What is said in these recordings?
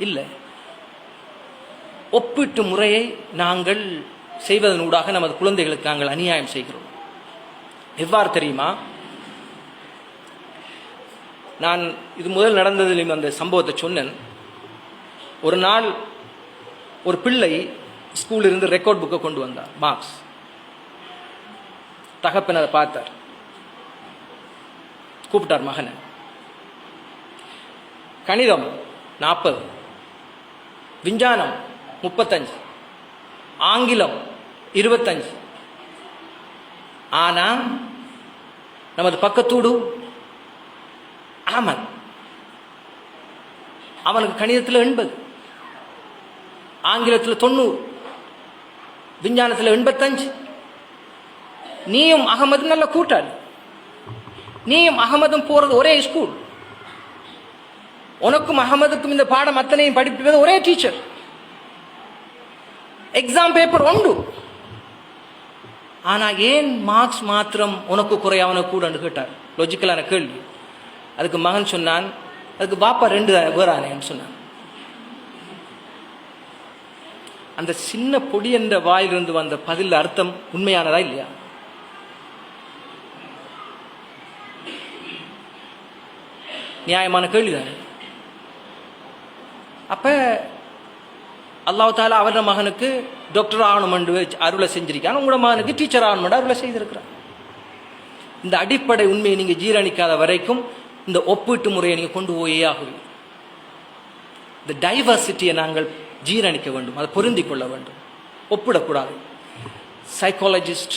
இல்லை. ஒப்பீட்டு முறையை நாங்கள் செய்வதனூடாக நமது குழந்தைகளுக்கு நாங்கள் அநியாயம் செய்கிறோம். எவ்வாறு தெரியுமா? நான் இது முதல் நடந்ததிலும் அந்த சம்பவத்தை சொன்னேன். ஒரு நாள் ஒரு பிள்ளை ஸ்கூலிருந்து இருந்து ரெக்கார்ட் புக்கை கொண்டு வந்தார் மார்க்ஸ் தகப்பன் அதை பார்த்தார். கூப்பிட்டார் மகனை. கணிதம் நாற்பது. விஞ்ஞானம் முப்பத்தஞ்சு. ஆங்கிலம் இருபத்தஞ்சு. ஆனா நமது பக்கத்தூடு ஆமன். அவனுக்கு கணிதத்தில் எண்பது. ஆங்கிலத்தில் தொண்ணூறு. விஞ்ஞானத்தில் எண்பத்தஞ்சு. நீயும் அகமது நல்ல கூட்டாளி. நீயும் அகமதும் போறது ஒரே ஸ்கூல் உனக்கும் அகமதுக்கும் இந்த பாடம் அத்தனையும் படிப்பது ஒரே டீச்சர் எக்ஸாம் பேப்பர் உண்டு. ஆனா ஏன் மார்க்ஸ் மாத்திரம் உனக்கு குறை அவனுக்கு கூடன்னு கேட்டார். லொஜிக்கலான கேள்வி. அதுக்கு மகன் சொன்னான் அதுக்கு பாப்பா ரெண்டு வேறானேன்னு சொன்னான். அந்த சின்ன பொடி என்ற வாயிலிருந்து வந்த பதில் அர்த்தம் உண்மையானதா இல்லையா? நியாயமான கேள்விதானே. அப்போ அல்லாஹ் தாலா அவர மகனுக்கு டாக்டர் ஆகணுமென்று அருளை செஞ்சிருக்கான். உங்களோட மகனுக்கு டீச்சர் ஆகணுமென்று அருளை செய்திருக்கிறான். இந்த அடிப்படை உண்மையை நீங்கள் ஜீரணிக்காத வரைக்கும் இந்த ஒப்பீட்டு முறையை நீங்கள் கொண்டு போயே ஆகுவீங்க இந்த டைவர்சிட்டியை நாங்கள் ஜீரணிக்க வேண்டும். அதை பொருந்தி கொள்ள வேண்டும். ஒப்பிடக்கூடாது. சைக்காலஜிஸ்ட்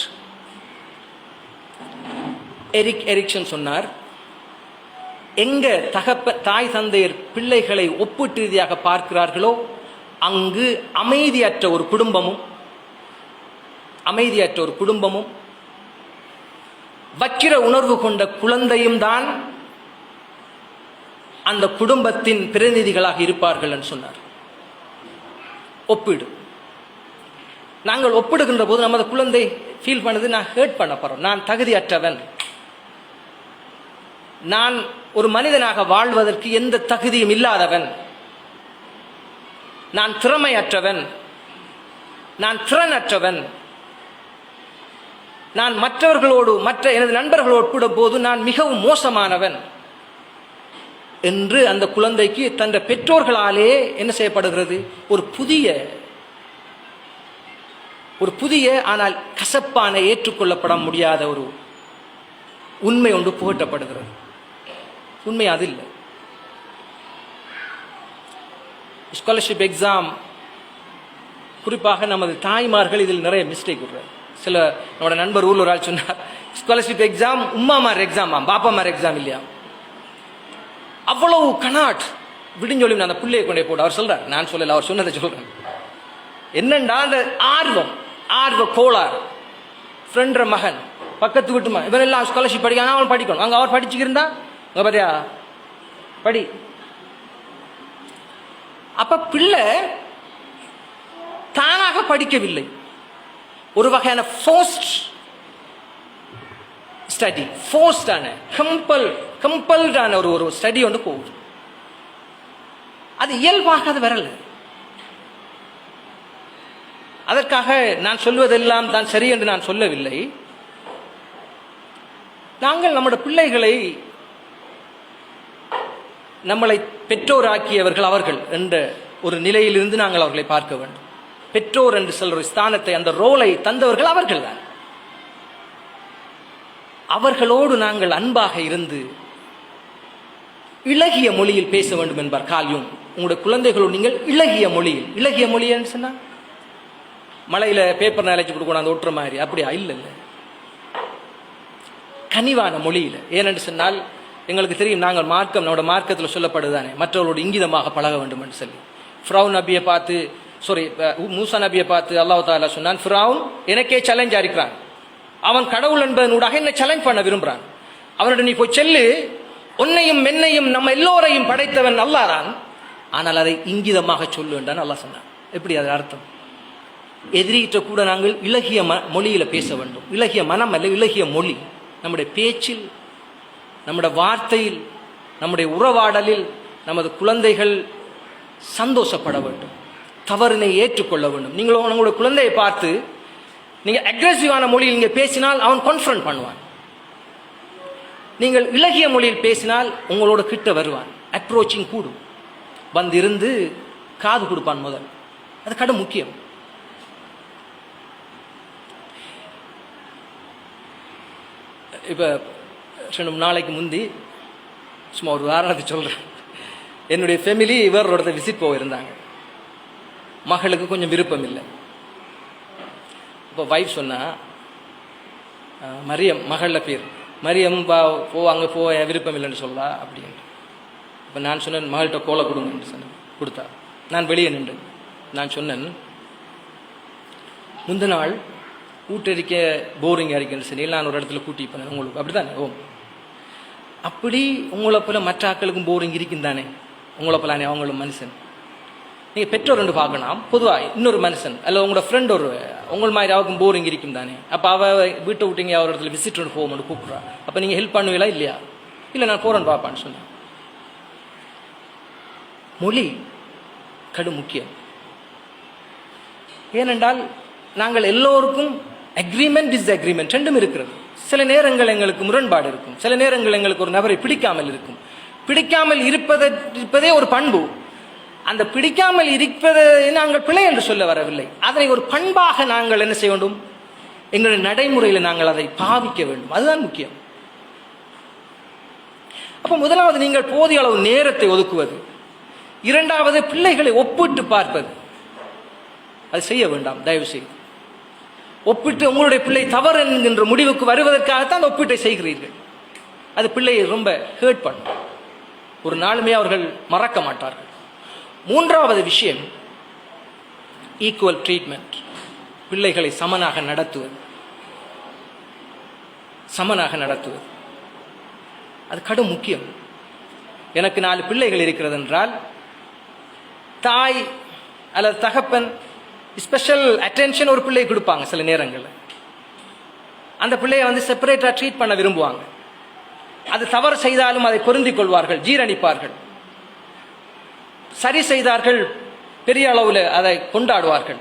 எரிக் எரிக்சன் சொன்னார் எங்க தகப்ப தாய் தந்தையர் பிள்ளைகளை ஒப்பீட்டு ரீதியாக பார்க்கிறார்களோ அங்கு அமைதியற்ற ஒரு குடும்பமும் அமைதியற்ற ஒரு குடும்பமும் வக்கிர உணர்வு கொண்ட குழந்தையும் தான் அந்த குடும்பத்தின் பிரதிநிதிகளாக இருப்பார்கள் என்று சொன்னார். ஒப்பீடு. நாங்கள் ஒப்பிடுகின்ற போது நமது குழந்தை ஃபீல் பண்ணது நான் ஹேர்ட் பண்ண போறோம். நான் தகுதியற்றவன். நான் ஒரு மனிதனாக வாழ்வதற்கு எந்த தகுதியும் இல்லாதவன். நான் திறமையற்றவன். நான் திறனற்றவன். நான் மற்றவர்களோடு மற்ற எனது நண்பர்களோடு கூட போது நான் மிகவும் மோசமானவன். என்று அந்த குழந்தைக்கு தந்த பெற்றோர்களாலே என்ன செய்யப்படுகிறது? ஒரு புதிய ஒரு புதிய ஆனால் கசப்பான ஏற்றுக்கொள்ளப்பட முடியாத ஒரு உண்மை ஒன்று புகட்டப்படுகிறது. உண்மை அது இல்லை. ஸ்காலர்ஷிப் எக்ஸாம் குறிப்பாக நமது தாய்மார்கள் இதில் நிறைய மிஸ்டேக் விடுறாரு சில நம்மளோட நண்பர் ஊரில் ஒரு ஆள் சொன்னார் ஸ்காலர்ஷிப் எக்ஸாம் உம்மாமார் எக்ஸாமா பாப்பாமார் எக்ஸாம் இல்லையா? அவ்வளவு கனாட் விடிஞ்சொலி நான் அந்த பிள்ளையை கொண்டே போட்டு அவர் சொல்றார் நான் சொல்லல அவர் சொன்னதை சொல்றேன். என்னண்டா அந்த ஆர்வம் ஆர்வ கோளாறு. ஃப்ரெண்ட்ற மகன் பக்கத்து வீட்டுமா மகன் இவன் எல்லாம் ஸ்காலர்ஷிப் படிக்காம அவன் படிக்கணும். அங்கே அவர் படிச்சுக்கிருந்தா அங்க பாத்தியா? படி. அப்ப பிள்ளை தானாக படிக்கவில்லை. ஒரு வகையான ஃபோர்ஸ்ட் ஸ்டடி ஃபோர்ஸ்டான கம்பல் கம்பல்டான ஒரு ஒரு ஸ்டடி ஒன்று போகுது. அது இயல்பாக அது வரல. அதற்காக நான் சொல்வதெல்லாம் தான் சரி என்று நான் சொல்லவில்லை. நாங்கள் நம்முடைய பிள்ளைகளை நம்மளை பெற்றோராக்கியவர்கள் அவர்கள் என்ற ஒரு நிலையிலிருந்து நாங்கள் அவர்களை பார்க்க வேண்டும். பெற்றோர் என்று சொல்ற ஒரு ஸ்தானத்தை அந்த ரோலை தந்தவர்கள் அவர்கள் தான். அவர்களோடு நாங்கள் அன்பாக இருந்து இளகிய மொழியில் பேச வேண்டும் என்பார் கால்யும் உங்களுடைய குழந்தைகளோடு நீங்கள் இலகிய மொழியில். இலகிய மொழியன்னு சொன்னா? மலையில பேப்பர் நிலைச்சு கொடுக்கணும் அந்த ஒட்டுற மாதிரி. அப்படியா? இல்லை இல்லை. கனிவான மொழியில. ஏனென்று சொன்னால் எங்களுக்கு தெரியும் நாங்கள் மார்க்கம் நம்மளோட மார்க்கத்தில் சொல்லப்படுதானே? மற்றவர்களோட இங்கிதமாக பழக வேண்டும் என்று சொல்லி. ஃப்ரௌன் நபியை பார்த்து சாரி மூசா நபியை பார்த்து அல்லாஹ் தாலா சொன்னான் ஃப்ரௌன் எனக்கே சேலஞ்ச் இருக்கிறான் அவன் கடவுள் என்பதனூடாக என்ன சேலஞ்ச் பண்ண விரும்புகிறான் அவனோட நீ போய் செல்லு. உன்னையும் மென்னையும் நம்ம எல்லோரையும் படைத்தவன் அல்லாதான் ஆனால் அதை இங்கிதமாக சொல்லு என்றான் அல்லாஹ் சொன்னான். எப்படி அது அர்த்தம்? எதிரிகிட்ட கூட நாங்கள் இலகிய ம மொழியில் பேச வேண்டும். இலகிய மனம் அல்ல இலகிய மொழி. நம்முடைய பேச்சில் நம்முடைய வார்த்தையில் நம்முடைய உறவாடலில் நமது குழந்தைகள் சந்தோஷப்பட வேண்டும். தவறினை ஏற்றுக்கொள்ள வேண்டும். நீங்கள் உங்களுடைய குழந்தையை பார்த்து நீங்கள் அக்ரெசிவான மொழியில் நீங்கள் பேசினால் அவன் கான்ஃபரன்ட் பண்ணுவான். நீங்கள் இலகிய மொழியில் பேசினால் உங்களோட கிட்ட வருவான். அப்ரோச்சிங் கூடும். வந்து இருந்து காது கொடுப்பான் முதல். அது கடும் முக்கியம். இப்போ ரெண்டு நாளைக்கு முந்தி. சும்மா ஒரு உதாரணத்துக்கு சொல்கிறேன் என்னுடைய ஃபேமிலி இவரோட விசிட் போயிருந்தாங்க. மகளுக்கு கொஞ்சம் விருப்பம் இல்லை. இப்போ வைஃப் சொன்னால் மரியம் மகளில் பேர். மரியம் பா அங்கே போ என் விருப்பம் இல்லைன்னு சொல்லா அப்படின்ட்டு. இப்போ நான் சொன்னேன் மகள்கிட்ட கோலை கொடுங்கன்னு சொன்னேன். கொடுத்தா. நான் வெளியே நின்று நான் சொன்னேன் முந்த நாள் ஊட்டரிக்க போரிங் அடிக்கன்னு சொல்லி நான் ஒரு இடத்துல கூட்டி போனேன். உங்களுக்கு அப்படி தானே ஓ அப்படி உங்களை போல மற்ற ஆக்களுக்கும் போரிங் இருக்கும் தானே உங்களை போலானே அவங்களும் மனுஷன். நீங்கள் பெற்றோர் ரெண்டு பார்க்கணும். பொதுவாக இன்னொரு மனுஷன். அல்ல உங்களோட ஃப்ரெண்ட் ஒரு உங்கள் மாதிரி அவருக்கும் போரிங் இருக்கும் தானே அப்போ அவ வீட்டை விட்டீங்க அவர் இடத்துல விசிட் ஒன்று போகணும்னு கூப்பிட்றா. அப்போ நீங்கள் ஹெல்ப் பண்ணுவீங்களா இல்லையா? இல்லை நான் போகிறேன்னு பார்ப்பான்னு சொன்னேன். மொழி கடும் முக்கியம். ஏனென்றால் நாங்கள் எல்லோருக்கும் அக்ரிமெண்ட் டிஸ் அக்ரிமெண்ட் ரெண்டும் இருக்கிறது. சில நேரங்கள் எங்களுக்கு முரண்பாடு இருக்கும். சில நேரங்கள் எங்களுக்கு ஒரு நபரை பிடிக்காமல் இருக்கும். பிடிக்காமல் இருப்பதை இருப்பதே ஒரு பண்பு. அந்த பிடிக்காமல் இருப்பதை நாங்கள் பிழை என்று சொல்ல வரவில்லை. அதனை ஒரு பண்பாக நாங்கள் என்ன செய்ய வேண்டும்? எங்களுடைய நடைமுறையில் நாங்கள் அதை பாவிக்க வேண்டும். அதுதான் முக்கியம். அப்போ முதலாவது நீங்கள் போதிய அளவு நேரத்தை ஒதுக்குவது. இரண்டாவது பிள்ளைகளை ஒப்பிட்டு பார்ப்பது. அது செய்ய வேண்டாம். தயவு செய்து ஒப்பிட்டு உங்களுடைய பிள்ளை தவறு என்கின்ற முடிவுக்கு வருவதற்காகத்தான் அந்த ஒப்பீட்டை செய்கிறீர்கள். அது பிள்ளையை ரொம்ப ஹேர்ட் பண்ணும். ஒரு நாளுமே அவர்கள் மறக்க மாட்டார்கள். மூன்றாவது விஷயம் ஈக்குவல் ட்ரீட்மெண்ட் பிள்ளைகளை சமனாக நடத்துவது. சமனாக நடத்துவது. அது கடும் முக்கியம். எனக்கு நாலு பிள்ளைகள் இருக்கிறது என்றால் தாய் அல்லது தகப்பன் ஸ்பெஷல் அட்டென்ஷன் ஒரு பிள்ளை கொடுப்பாங்க சில நேரங்களில். அந்த பிள்ளையை வந்து செப்பரேட்டாக ட்ரீட் பண்ண விரும்புவாங்க. அது தவறு செய்தாலும் அதை பொருந்திக் கொள்வார்கள் ஜீரணிப்பார்கள். சரி செய்தார்கள் பெரிய அளவில் அதை கொண்டாடுவார்கள்.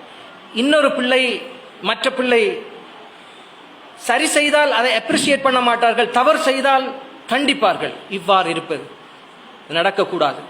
இன்னொரு பிள்ளை மற்ற பிள்ளை சரி செய்தால் அதை அப்ரிசியேட் பண்ண மாட்டார்கள் தவறு செய்தால் கண்டிப்பார்கள் இவ்வாறு இருப்பது. நடக்கக்கூடாது.